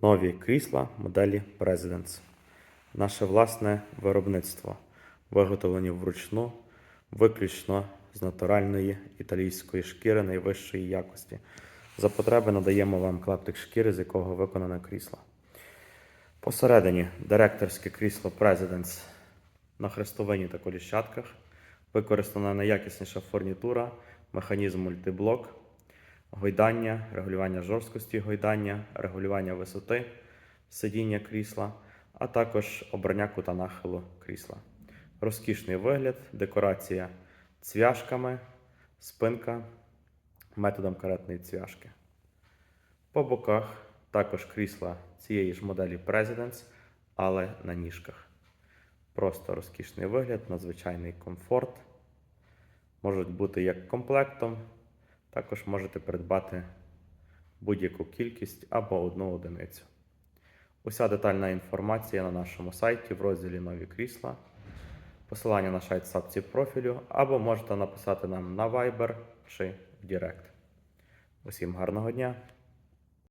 Нові крісла моделі Presidents. Наше власне виробництво, виготовлені вручну, виключно з натуральної італійської шкіри найвищої якості. За потреби надаємо вам клаптик шкіри, з якого виконане крісло. Посередині директорське крісло Presidents на хрестовині та коліщатках. Використана найякісніша фурнітура, механізм мультиблок, гойдання, регулювання жорсткості гойдання, регулювання висоти сидіння крісла, а також обрання кута нахилу крісла. Розкішний вигляд, декорація цвяшками, спинка методом каретної цвяшки. По боках також крісла цієї ж моделі Presidents, але на ніжках. Просто розкішний вигляд, надзвичайний комфорт. Можуть бути як комплектом, також можете придбати будь-яку кількість або одну одиницю. Уся детальна інформація на нашому сайті в розділі Нові крісла. Посилання на сайт сапці профілю, або можете написати нам на Viber чи в Direct. Усім гарного дня!